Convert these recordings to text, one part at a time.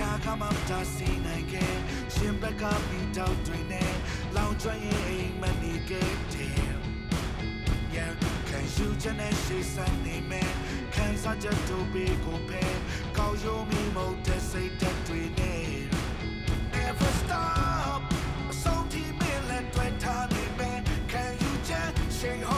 ရာကမှမတားဆီးနိုင်ခဲ့ရှင်ဘက်ကပြီးတော့တွင်နေလောင်ကျွမ်းရင်အိမ်မနေခဲ့တယ် Yeah, can you just say something man? Can such a to be compared? Call you me more to say that we need. Never stop. So deep in let twenty time man. Can you just say home Show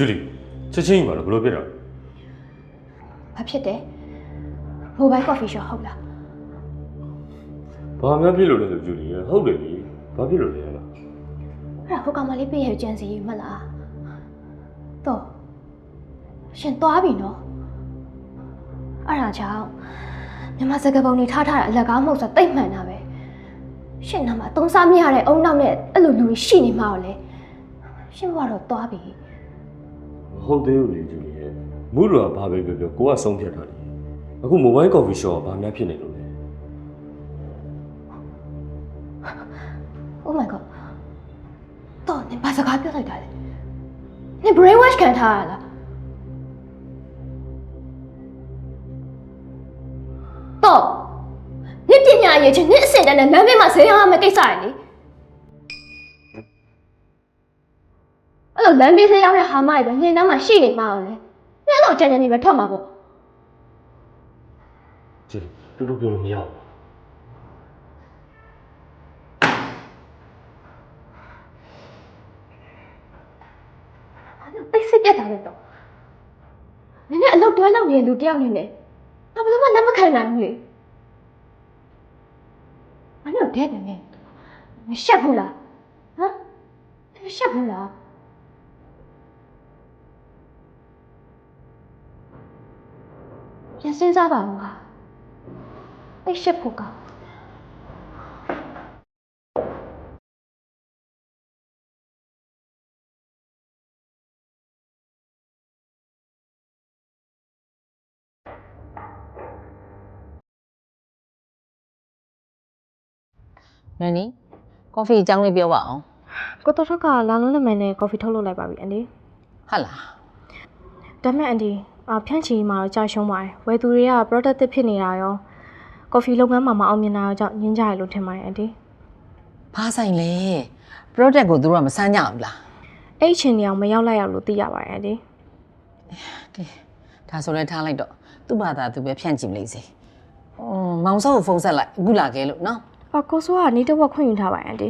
ဂျူလီချက်ချင်းကြီးပါတော့ဘယ်လိုဖြစ်တာဘာဖြစ်တယ်မိုဘိုင်းကော်ဖီရှော့ဟုတ်လားဘာများဖြစ်လို့လဲဆိုဂျူလီရဟုတ်တယ်လေဘာဖြစ်လို့လဲလားအဲ့ဒါဟိုကောင်မလေးပြည့်ရဲ့ကြံစီမလားတော့ရှင်သွားပြီနော်အဲ့ဒါကြောင့်မြန်မာစကားပုံတွေထားထားတာအလကားမဟုတ်ဆိုတိတ်မှန်တာပဲရှင်နာမှာအသုံးစားမရတဲ့အုံနောက်နဲ့အဲ့လိုလူတွေရှိနေမှာတော့လေရှင်ဘွားတော့သွားပြီမ ဟုတ်သေးဘူးလေဂျူလီရမူရောဘာပဲပြောပြောကိုကဆုံးဖြတ်တာလေအခုမိုဘိုင်းကော်ဖီရှော့ကဘာများဖြစ်နေလို့လဲ Oh my god တော့နင်ဘာစကားပြောလိုက်တာလဲနင် brain wash ခံထားရလားတော့နင်ပညာရေးချင်းနင်အစင်တန်းနဲ့လမ်းဘေးမှာဈေးရောင်းရမယ့်ကိစ္စရယ်လေ အဲ့လိုလမ်းဘေးဈေးရောင်းတဲ့ဟာမတွေပဲနင်နားမှာရှိနေမှာအောင်လေနင်အဲ့လိုကြံကြံနေပဲထွက်မှာပေါ့ဂျူလီတူတူပြောလို့မရဘူးအဲ့လိုတိတ်ဆိတ်ပြတ်တာလေတော့နင်နဲ့အလုပ်တွဲလုပ်နေတဲ့လူတစ်ယောက်နေနဲ့ငါဘယ်လိုမှလက်မခံနိုင်ဘူးလေအဲ့လိုတဲ့တယ်နဲ့မရှက်ဘူးလားဟမ်မရှက်ဘူးလား ပြန်စဉ်းစားပါဦးဟာတိတ်ရှက်ဖို့ကောင်းနန်နီကော်ဖီအကြောင်းလေးပြောပါအောင်ကိုတော်ထွက်ကလာလုံးနာမည်နဲ့ကော်ဖီထုတ်လုပ်လိုက်ပါပြီအန်ဒီဟုတ်လားဒါမဲ့အန်ဒီအာ ဖြန့်ချီမှာတော့ကြာရှုံးပါတယ်ဝယ်သူတွေက product သစ်ဖြစ်နေတာရောကော်ဖီလုပ်ငန်းမှာမအောင်မြင်တာရောကြောင့်ညင်းကြရလို့ထင်ပါတယ်အန်ဒီဘာဆိုင်လဲ product ကိုသူတို့ကမစမ်းကြဘူးလားအဲ့အချိန်နေအောင်မရောက်လိုက်ရလို့သိရပါတယ်အန်ဒီကဲဒါဆိုလဲထားလိုက်တော့သူ့ဘာသာသူပဲဖြန့်ကြည့်မလိမ့်စေအင်းမောင်စောကိုဖုန်းဆက်လိုက်အခုလာခဲ့လို့နော်အော်ကိုဆိုကနေတဝက်ခွင့်ယူထားပါတယ်အန်ဒီ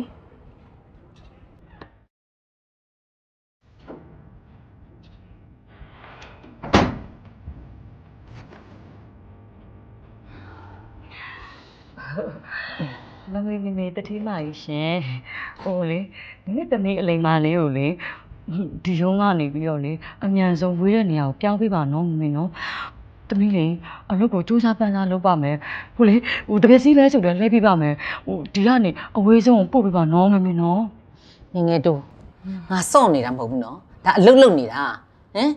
မမေမေမေတတိမာကြီးရှင်ဟိုလေဒီနေ့တနေ့အလိမ်မာလေးကိုလေဒီရုံးကနေပြီးတော့လေအမြန်ဆုံးဝေးတဲ့နေရာကိုပြောင်းပေးပါနော်မမေနော်တမီးလေအလုပ်ကိုစူးစမ်းပန်းစားလုပ်ပါမယ်ဟိုလေဟိုတပည့်စီးလဲချုပ်တယ်လဲပေးပါမယ်ဟိုဒီကနေအဝေးဆုံးကိုပို့ပေးပါနော်မမေနော်ငယ်ငယ်တို့ငါစောင့်နေတာမဟုတ်ဘူးနော်ဒါအလုတ်လုတ်နေတာဟမ်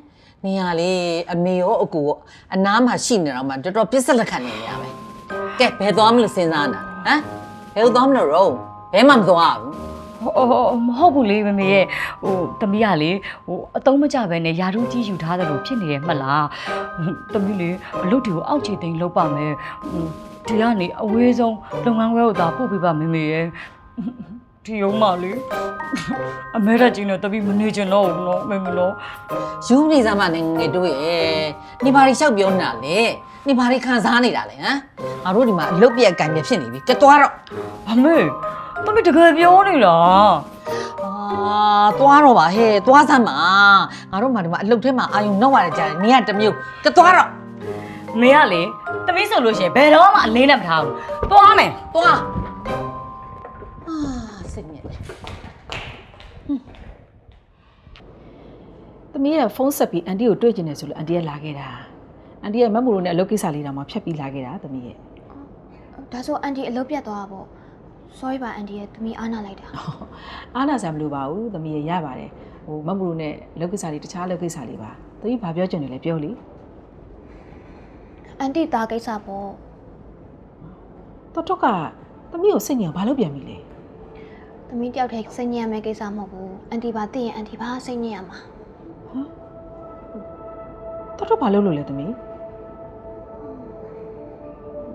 နေရလေအမေရောအကူရောအနားမှာရှိနေတော့မှတော်တော်ပြစ်စက်လက်ခံနေရပဲကဲ ဘယ်သွားမလို့စဉ်းစားနေတာဟမ်ဘယ်သွားမလို့ရောဘယ်မှမသွားဘူးဟိုဟိုမဟုတ်ဘူးလေမမေရဲ့ဟိုတမီးကလေဟိုအတုံးမကြပဲနဲ့ယာတို့ကြီးယူထားတယ်လို့ဖြစ်နေတယ်မှတ်လားဟိုတမီးလေအလုပ်တွေကိုအောက်ခြေသိမ်းလုပ်ပါမယ်ဟိုဒီကနေအဝေးဆုံးလုပ်ငန်းခွဲကိုသာပို့ပေးပါမမေရဲ့ဒီရုံးမလေးအမေရကြီးနဲ့တပီးမနေချင်တော့ဘူးနော်မမေနော်ယူနေစမ်းမနဲ့ငယ်တို့ရဲ့နေပါရီလျှောက်ပြောနေတာလေ နေပါရီခံစားနေတာလေဟမ်ငါတို့ဒီမှာအလုတ်ပြက်ကံပြဖြစ်နေပြီကဲသွားတော့အမေတမီးတကယ်ပြောနေလားအာသွားတော့ပါဟဲ့သွားစမ်းပါငါတို့မှဒီမှာအလုတ်ထဲမှာအာယုံနောက်ရတဲ့ကြားနေရတစ်မျိုးကဲသွားတော့မေကလေတမီးဆိုလို့ရှိရင်ဘယ်တော့မှအလေးနဲ့မထားဘူးသွားမယ်သွားအာစိတ်ညစ်တယ်သမီးကဖုန်းဆက်ပြီးအန်တီကိုတွေ့ကျင်တယ်ဆိုလို့အန်တီကလာခဲ့တာ အန်တီကမက်မိုရိုနဲ့အလုပ်ကိစ္စလေးတောင်မှဖြတ်ပြီးလာခဲ့တာသမီးရဲ့ဟဒါဆိုအန်တီအလုပ်ပြတ်သွားတာပေါ့ sorry ပါအန်တီရဲ့သမီးအားနာလိုက်တာအားနာစရာမလိုပါဘူးသမီးရရပါတယ်ဟိုမမလို့နဲ့လုပ်ကိစ္စလေးတခြားလုပ်ကိစ္စလေးပါသမီးဘာပြောချင်တယ်လဲပြောလေအန်တီသားကိစ္စပေါ့တော်တော့ကသမီးကိုစိတ်ညစ်ဘာလုပ်ပြန်ပြီလဲသမီးတယောက်တည်းစိတ်ညစ်ရမယ့်ကိစ္စမဟုတ်ဘူးအန်တီပါသိရင်အန်တီဘာစိတ်ညစ်ရမှာတော်တော့ဘာလုပ်လို့လဲသမီး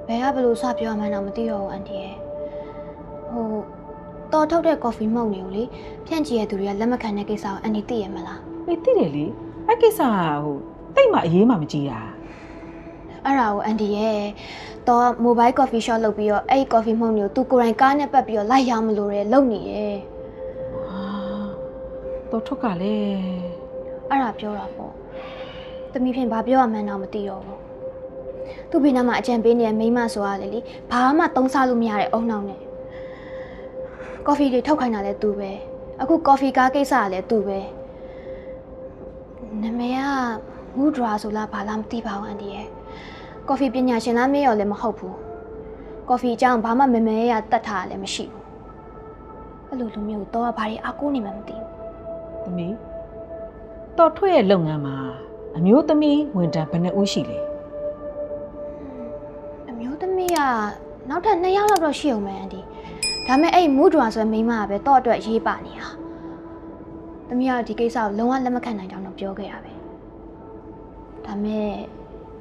ဘယ်ကဘယ်လိုစပြောမှန်းတော့မသိတော့ဘူးအန်တီရဲ့ဟိုတော်ထုတ်တဲ့ coffee မှုန့်တွေကိုလေဖြန့်ချီရတဲ့သူတွေကလက်မခံတဲ့ကိစ္စကိုအန်တီသိရမလားအေးသိတယ်လေအဲ့ကိစ္စကဟိုတိတ်မှအရေးမှမကြီးတာအဲ့ဒါကိုအန်တီရဲ့တော့ mobile coffee shop လုပ်ပြီးတော့အဲ့ဒီ coffee မှုန့်တွေကိုသူကိုယ်တိုင်ကားနဲ့ပတ်ပြီးတော့လိုက်ရမလို့ရဲလုပ်နေရဲ့ဟာတော်ထွက်ကလည်းအဲ့ဒါပြောတာပေါ့သမီးဖြင့်ဘာပြောရမှန်းတော့မသိတော့ဘူး သူ့ဘေးနားမှာအကြံပေးနေတဲ့မိန်းမဆိုရလေလေဘာမှသုံးစားလို့မရတဲ့အုံနောက်နဲ့ကော်ဖီတွေထုတ်ခိုင်းတာလည်းသူပဲအခုကော်ဖီကားကိစ္စကလည်းသူပဲနာမည်ကမူဒရာဆိုလားဘာလားမသိပါဘူးအန်တီရဲ့ကော်ဖီပညာရှင်လားမေးရောလည်းမဟုတ်ဘူးကော်ဖီအကြောင်းဘာမှမမဲရတတ်တာလည်းမရှိဘူးအဲ့လိုလူမျိုးတော့ဘာတွေအကူနေမှမသိဘူးသမီးတော်ထွက်ရဲ့လုပ်ငန်းမှာအမျိုးသမီးဝန်ထမ်းဘယ်နှဦးရှိလဲအမျိုးသမီး ကနောက်ထပ်2ယောက်လောက်တော့ရှိအောင်မယ်အန်တီဒါပေမဲ့အဲ့မူဒရာဆိုတဲ့မိန်းမကပဲတော့အတွက်ရေးပါနေတာသမီးကဒီကိစ္စကိုလုံးဝလက်မခံနိုင်ကြောင်းတော့ပြောခဲ့ရပဲဒါပေမဲ့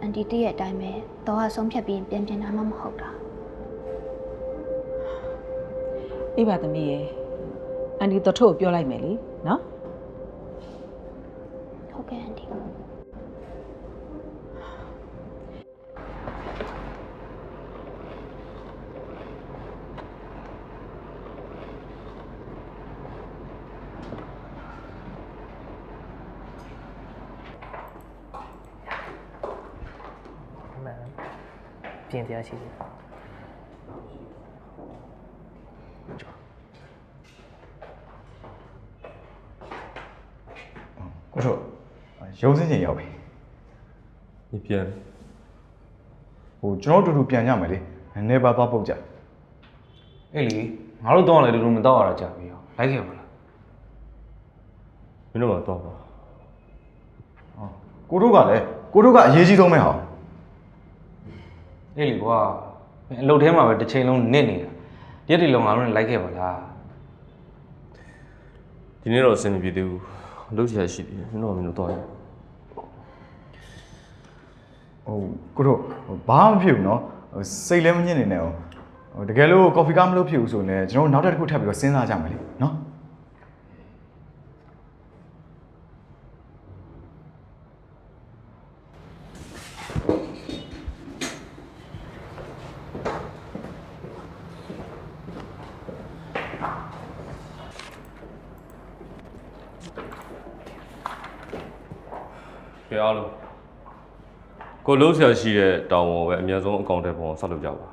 အန်တီတည့်ရဲ့အတိုင်းပဲတော့ကဆုံးဖြတ်ပြီးပြန်ပြန်တာမှမဟုတ်တာအေးပါသမီးရဲ့အန်ဒီတော်ထုတ်ကိုပြောလိုက်မယ်လေနော်ဟုတ်ကဲ့အန်တီ မှန် ပြင်တရားရှိတယ်ကိုတို့ရုံးစင်းချိန်ရောက်ပြီ你ပြန်ဟိုကျွန်တော်တို့အတူတူပြန်ကြမယ်လေနည်းနည်းပါးပါးပုတ်ကြအေးလေငါတို့တော့လည်းတူတူမတော့ရတာကြာပြီရောလိုက်ခဲ့ပါလားမင်းတို့မှတော့ပါကိုတို့ကလည်းကိုတို့ကအရေးကြီးဆုံးပဲဟော အေးလေကွာမင်းအလုပ်ထဲမှာပဲတစ်ချိန်လုံးနစ်နေတာတရက်တီလုံးငါတို့နဲ့လိုက်ခဲ့ပါလားဒီနေ့တော့အဆင်မပြေသေးဘူးလုပ်ချင်ရှိသေးတယ်မင်းတို့ကမင်းတို့တော့ရဟိုကိုတို့ဟိုဘာမှမဖြစ်ဘူးနော်ဟိုစိတ်လည်းမညစ်နေနဲ့ဟိုဟိုတကယ်လို့ကော်ဖီကားမလုပ်ဖြစ်ဘူးဆိုရင်လည်းကျွန်တော်တို့နောက်တစ်ခုထပ်ပြီးတော့စဉ်းစားကြမယ်လေနော်ကဲအားလုံး ကိုလုံးဆရာရှိတဲ့တောင်ပေါ်ပဲအများဆုံးအကောင့်ထဲပေါ်ဆက်လုပ်ကြပါ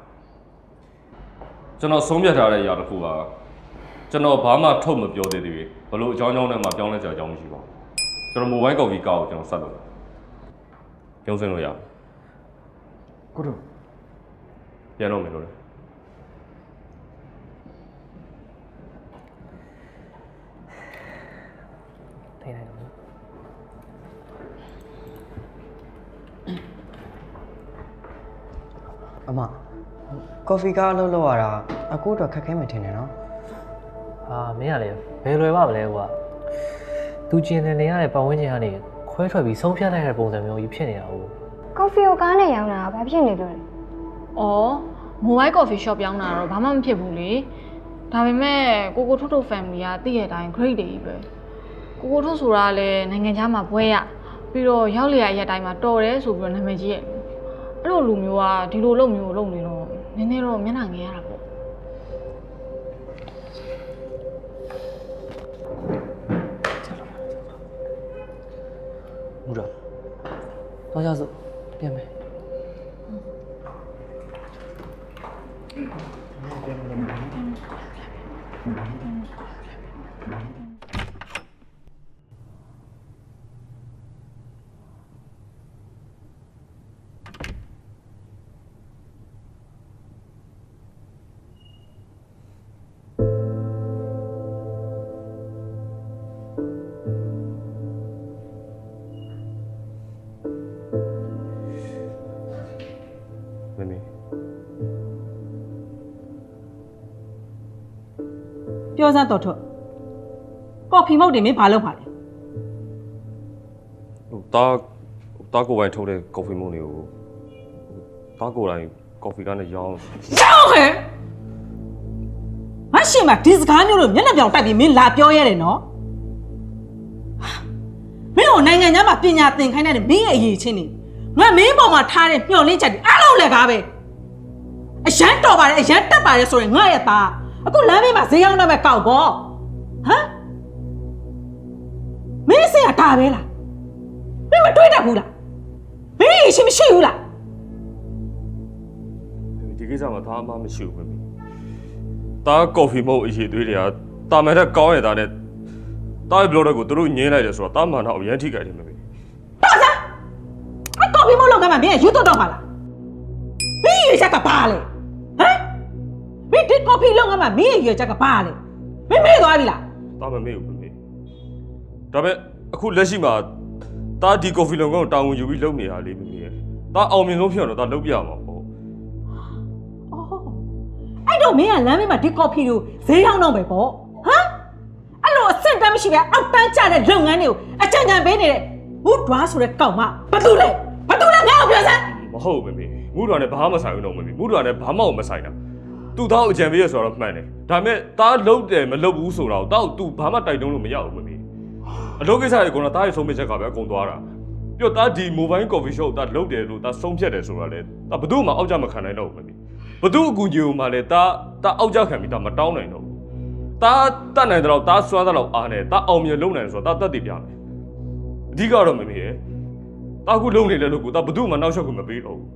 ကျွန်တော်ဆုံးဖြတ်ထားတဲ့အရာတစ်ခုပါကျွန်တော်ဘာမှထုတ်မပြောသေးသေးဘူးဘလို့အကြောင်းကြောင်းနဲ့မှပြောင်းလဲကြအကြောင်းမရှိပါဘူးကျွန်တော်မိုဘိုင်းကော်ဖီကားကိုကျွန်တော်ဆက်လုပ်တယ်ပြုံးစင်းလို့ရအောင်ကိုတို့ပြန်တော့မယ်လို့လေထိနေတော့ အမကော်ဖီကားအလုပ်လုပ်ရတာအကိုတော့ခက်ခဲမယ်ထင်တယ်နော်အာမင်းကလည်းဘယ်လွယ်ပါမလဲကွာသူကျင်နေနေရတဲ့ပတ်ဝန်းကျင်ကနေခွဲထွက်ပြီးဆုံးဖြတ်လိုက်တဲ့ပုံစံမျိုးကြီးဖြစ်နေတာဟုတ်ကော်ဖီကိုကားနဲ့ရောင်းတာဘာဖြစ်နေလို့လဲ။အော် mobile coffee shop ပြောင်းတာတော့ဘာမှမဖြစ်ဘူးလေ။ဒါပေမဲ့ကိုကိုထွတ်ထွတ် family ကသိရတိုင်း great တွေကြီးပဲ။ကိုကိုထွတ်ဆိုတာကလည်းနိုင်ငံခြားမှာဘွဲရပြီးတော့ရောက်လျက်ရက်တိုင်းမှာတော်တယ်ဆိုပြီးတော့နာမည်ကြီးရဲ့။ အဲ့လိုလူမျိုးကဒီလိုလုပ်မျိုးလုပ်နေတော့နည်းနည်းတော့မျက်နှာငယ်ရတာပေါ့မူတော့တော့ကြစို့ ပြောစမ်းတော်ထွက်ကော်ဖီမုတ်တွေမင်းဘာလုပ်ပါလဲဟိုတာတာကိုပိုင်ထုတ်တဲ့ကော်ဖီမုန့်တွေကိုတာကိုတိုင်းကော်ဖီကနေရောင်းရောင်းဟဲ့မရှိမဒီစကားမျိုးလို့မျက်နှာပြောင်တိုက်ပြီးမင်းလာပြောရတယ်နော်မင်းတို့နိုင်ငံသားမှာပညာသင်ခိုင်းတဲ့မင်းရဲ့အရေးချင်းနေငါမင်းပေါ်မှာထားတဲ့မျှော်လင့်ချက်တွေအားလုံးလည်းကားပဲအရန်တော်ပါတယ်အရန်တက်ပါတယ်ဆိုရင်ငါရဲ့သား အခုလမ်းဘေးမှာဈေးရောက်တော့မဲ့ကောက်ပေါ့ဟမ်မင်းစင်ကဒါပဲလားမင်းမတွေးတတ်ဘူးလားမင်းရဲ့အရှင်မရှိဘူးလားဒီကိစ္စမှာဒါမှမရှိဘူးမမေတာကော်ဖီမုန့်အရေးသွေးတွေကတာမန်တဲ့ကောင်းရတာနဲ့တာရဲ့ဘလော့တွေကိုသူတို့ညင်းလိုက်တယ်ဆိုတော့တာမှန်တော့အရင်ထိကြိုက်တယ်မမေတော်စမ်းအကော်ဖီမလောက်ကမှမင်းကယူတော့တော့ပါလားမင်းရဲ့ချက်ကဘာလဲဟမ် မင်းဒီကော်ဖီလောက်ကမှမင်းရဲ့ချက်ကဘာလဲမင်းမေ့သွားပြီလားတာမမေဘူးမမေဒါပေမဲ့အခုလက်ရှိမှာတာဒီကော်ဖီလုံကောင်တာဝန်ယူပြီးလုပ်နေတာလေမမေတာအောင်မြင်ဆုံးဖြစ်အောင်တော့တာလုပ်ပြရမှာပေါ့အဲ့တော့မင်းကလမ်းမေးမှာဒီကော်ဖီကိုဈေးရောက်တော့ပဲပေါ့ဟမ်အဲ့လိုအဆင့်တန်းမရှိပဲအောက်တန်းကျတဲ့လုပ်ငန်းတွေကိုအကြံဉာဏ်ပေးနေတဲ့ဘူးတွားဆိုတဲ့ကောင်မဘာတူလဲဘာတူလဲငါ့ကိုပြောစမ်းမဟုတ်ဘူးမမေမူတော်နဲ့ဘာမှမဆိုင်ဘူးတော့မမေမူတော်နဲ့ဘာမှမဆိုင်တာ သူ့သားကိုအကြံပေးရဆိုတော့မှန်တယ်ဒါပေမဲ့တာလုံးတယ်မလုပ်ဘူးဆိုတော့တောက်သူဘာမှတိုက်တွန်းလို့မရဘူးမမေအလုပ်ကိစ္စတွေကတော့တာရဲ့ဆုံးဖြတ်ချက်ကပဲအကုန်သွားတာပြောတာဒီ mobile coffee shop တာလုပ်တယ်လို့တာဆုံးဖြတ်တယ်ဆိုတော့လေတာဘယ်သူမှအောက်ကြမခံနိုင်တော့ဘူးမမေဘသူအကူကြီးကိုမှလည်းတာတာအောက်ကြခံပြီးတာမတောင်းနိုင်တော့ဘူးတာတတ်နိုင်တော့တာစွမ်းတော့အားနေတာအောင်မြင်လုပ်နိုင်ဆိုတော့တာတက်တည်ပြမယ်အဓိကတော့မမေရဲ့တာခုလုံးနေလဲလို့ကိုတာဘသူမှနောက်ချက်ကိုမပေးတော့ဘူး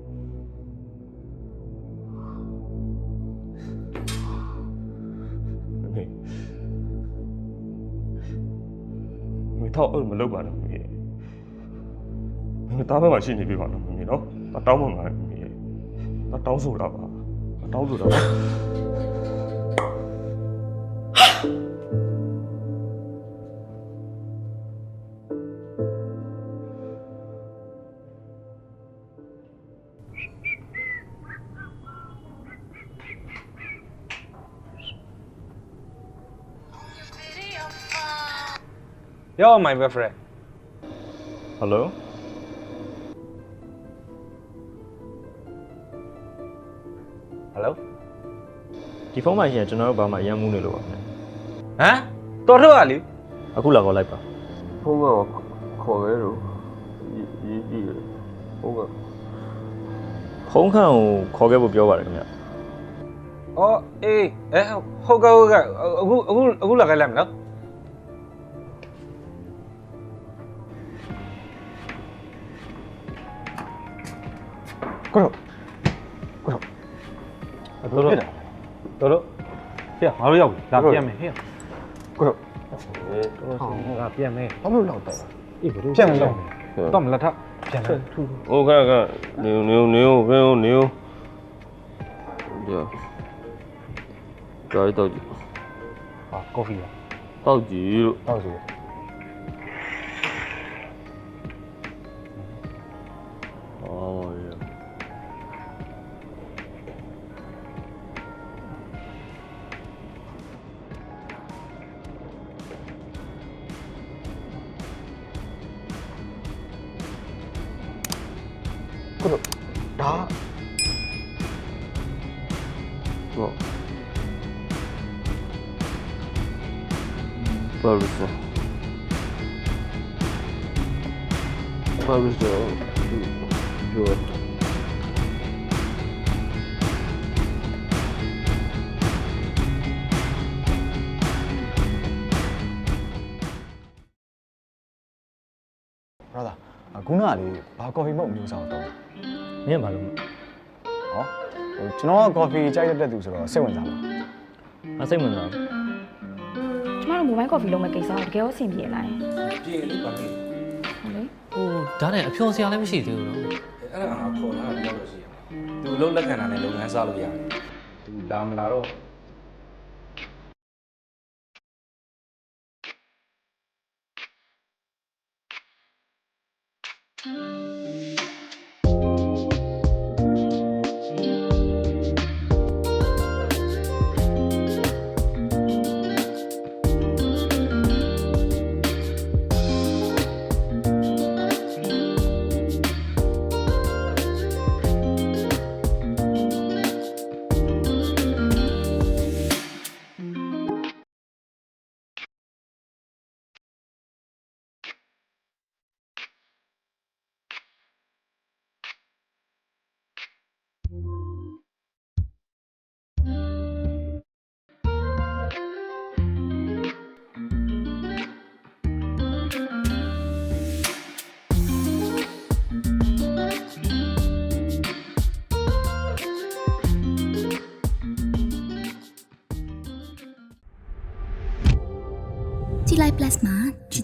မမေမမေတော့အဲ့လိုမလုပ်ပါနဲ့မမေမမေတားဘက်မှာရှိနေပြီပါတော့မမေနော်တာတောင်းမှမှာမမေတာတောင်းဆိုတာပါတာတောင်းဆိုတာပါ Yo, my boyfriend. ဟယ်လို Hello. ဒီဖုန်းမှာရှင်ကျွန်တော်တို့ဘာမှအရန်မှုနေလို့ပါခင်ဟမ်တော်ထုတ်ရလေဗျအခုလာခေါ်လိုက်ပါဖုန်းကခေါ်ရဲလို့ရေးကြည့်တယ်ဖုန်းကဖုန်းခန့်ကိုခေါ်ခဲ့ဖို့ပြောပါတယ်ခင်ဗျအော်အေးအဲဟုတ်ကဲ့ဟုတ်ကဲ့အခုအခုအခုလာခဲ့လိုက်မယ်နော် ကိုတော့ကိုတော့တို့တို့တို့တို့ဟေ့ငါတို့ရောက်ပြီလာပြန်မယ်ဟေ့ကိုတော့အေးတို့တို့ငါပြန်မယ်ဘာလို့လောက်တော့အေးဘယ်လိုပြန်လောက်တော့မလက်ထပြန်လာထူဟိုခက်ခက်နေနေနေဘယ်ဟိုနေဟိုကြာကြာတော့ကြည့်ဟာကော်ဖီလားတောက်ကြည့်လို့တောက်ကြည့် ကိုတို့ဒါဟုတ်ဘာလို့လဲဘာလို့လဲပြော brother ခုနကလေဘာကော်ဖီမုတ်အမျိုးအစားတော့မင်းကဘာလို့ဟောဟိုကျွန်တော်ကကော်ဖီကြိုက်တတ်တဲ့သူဆိုတော့စိတ်ဝင်စားပါအစိတ်ဝင်စားဘူးကျမတို့ mobile coffee လုံးမဲ့ကိစ္စကိုတကယ်ရောအဆင်ပြေလားပြေလေးပါလေဟုတ်လေဟိုဒါနဲ့အဖျော်စရာလည်းမရှိသေးဘူးနော်အဲ့ဒါငါခေါ်လာတော့လို့ရှိရသူလုံးလက်ခံတာနဲ့လုပ်ငန်းစားလို့ရတယ်သူလာမလာတော့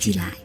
ghi lại.